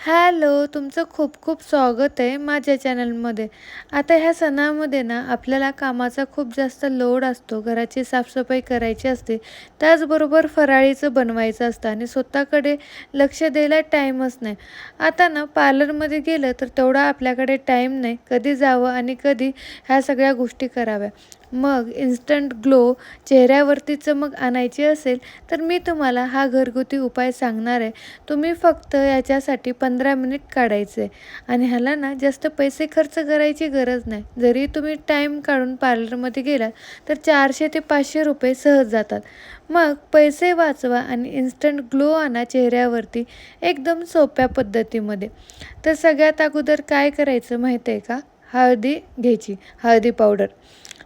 Hello तुमचं खूप खूप स्वागत आहे माझ्या चॅनलमध्ये. आता ह्या सणामध्ये ना आपल्याला कामाचा खूप जास्त लोड असतो घराची साफसफाई करायची असते त्याचबरोबर फराळीचं बनवायचं असतं आणि स्वतःकडे लक्ष द्यायला टाईमच नाही. आता ना पार्लरमध्ये गेलं तर तेवढा आपल्याकडे टाईम नाही कधी जावं आणि कधी ह्या सगळ्या गोष्टी कराव्या. मग इन्स्टंट ग्लो चेहऱ्यावरती चमक आणायची असेल तर मी तुम्हाला हा घरगुती उपाय सांगणार आहे. तुम्ही फक्त याच्यासाठी पंधरा मिनिट काढायचे. आणि ह्याला ना जास्त पैसे खर्च करायची गरज नाही. जरी तुम्ही टाईम काढून पार्लरमध्ये गेलात तर चारशे ते पाचशे रुपये सहज जातात. मग पैसे वाचवा आणि इन्स्टंट ग्लो आणा चेहऱ्यावरती एकदम सोप्या पद्धतीमध्ये. तर सगळ्यात अगोदर काय करायचं माहिती आहे का? हळदी घ्यायची हळदी पावडर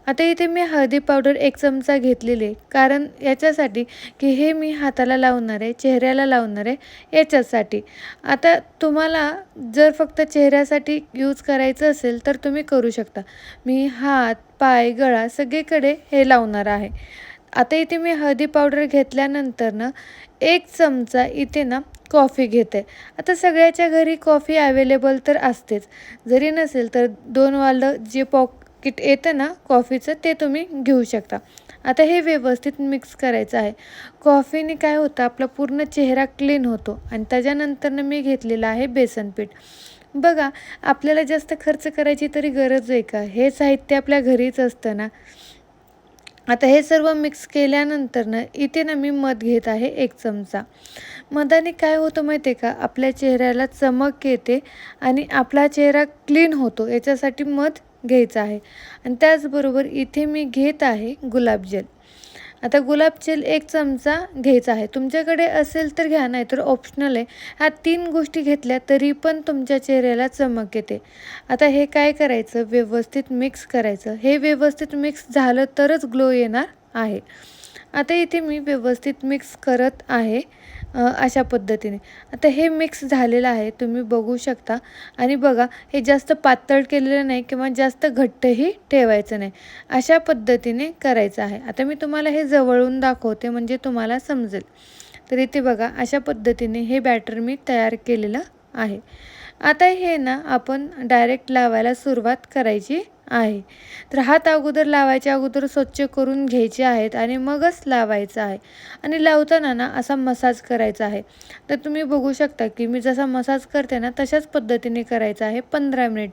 आता इथे मी हळदी पावडर एक चमचा घेतलेली आहे. कारण याच्यासाठी की हे मी हाताला लावणार आहे चेहऱ्याला लावणार आहे याच्यासाठी. आता तुम्हाला जर फक्त चेहऱ्यासाठी यूज करायचं असेल तर तुम्ही करू शकता. मी हात पाय गळा सगळीकडे हे लावणार आहे. आता इथे मी हळदी पावडर घेतल्यानंतर ना एक चमचा इथे ना कॉफी घेते. आता सगळ्याच्या घरी कॉफी अवेलेबल तर असतेच. जरी नसेल तर दोन वालं जे पॉक येतं ना कॉफीचं ते तुम्ही घेऊ शकता. आता हे व्यवस्थित मिक्स करायचं आहे. कॉफीने काय होतं आपला पूर्ण चेहरा क्लीन होतो आणि त्याच्यानंतरनं मी घेतलेलं आहे बेसन पीठ. बघा आपल्याला जास्त खर्च करायची तरी गरज आहे का? हे साहित्य आपल्या घरीच असतं ना. आता हे सर्व मिक्स केल्यानंतर ना इथे ना मी मध घेत आहे एक चमचा. मधाने काय होतं माहिती आहे का? आपल्या चेहऱ्याला चमक येते आणि आपला चेहरा क्लीन होतो. याच्यासाठी मध घ्यायचा आहे. आणि त्याचबरोबर इथे मी घेत आहे गुलाबजल आता गुलाबजल एक चमचा घ्यायचा आहे. तुमच्याकडे असेल तर घ्या नाही तर ऑप्शनल आहे. ह्या तीन गोष्टी घेतल्या तरी पण तुमच्या चेहऱ्याला चमक येते. आता हे काय करायचं? व्यवस्थित मिक्स करायचं. हे व्यवस्थित मिक्स झालं तरच ग्लो येणार आहे. आता इथे मी व्यवस्थित मिक्स करत आहे अशा पद्धतीने. आता हे मिक्स झालेलं आहे तुम्ही बघू शकता. आणि बघा हे जास्त पातळ केलेलं नाही किंवा जास्त घट्टही ठेवायचं नाही. अशा पद्धतीने करायचं आहे. आता मी तुम्हाला हे जवळून दाखवते म्हणजे तुम्हाला समजेल. तर इथे बघा अशा पद्धतीने हे बॅटर मी तयार केलेलं आहे. आता हे ना आपण डायरेक्ट लावायला सुरुवात करायची आहे. तर हात अगोदर लावायच्या अगोदर स्वच्छ करून घ्यायचे आहेत आणि मगच लावायचं आहे. आणि लावताना ना असा मसाज करायचा आहे. तर तुम्ही बघू शकता की मी जसा मसाज करते ना तशाच पद्धतीने करायचा आहे पंधरा मिनिट.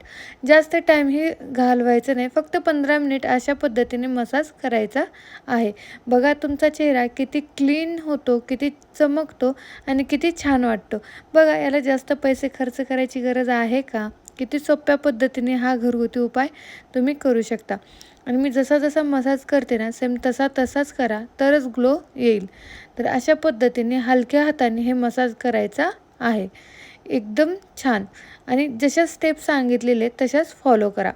जास्त टाईमही घालवायचं नाही फक्त पंधरा मिनिट अशा पद्धतीने मसाज करायचा आहे. बघा तुमचा चेहरा किती क्लीन होतो किती चमकतो आणि किती छान वाटतो. बघा याला जास्त पैसे खर्च करायची गरज आहे का? किती सोप्या पद्धतीने हा घरगुती उपाय तुम्ही करू शकता. आणि मी जसा जसा मसाज करते ना सेम तसा तसाच करा तरच ग्लो येईल. तर अशा पद्धतीने हलक्या हाताने हे मसाज करायचा आहे. एकदम छान. आणि जशा स्टेप सांगितलेले तशाच फॉलो करा.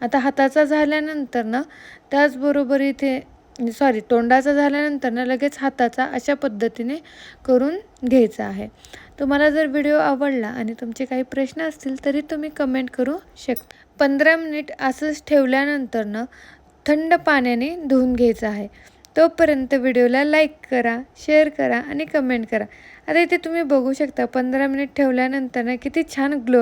आता हाताचा झाल्यानंतर ना त्याचबरोबर इथे सॉरी तोंडाचा झाल्यानंतर ना लगेच हाताचा अशा पद्धतीने करून घ्यायचा आहे. तुम्हाला जर व्हिडिओ आवडला आणि तुमचे काही प्रश्न असतील तरी तुम्ही कमेंट करू शकता. पंधरा मिनिट असंच ठेवल्यानंतर ना थंड पाण्याने धुवून घ्यायचं आहे. तोपर्यंत व्हिडिओला लाईक करा शेअर करा आणि कमेंट करा. आता इथे तुम्ही बघू शकता पंधरा मिनिट ठेवल्यानंतर ना किती छान ग्लो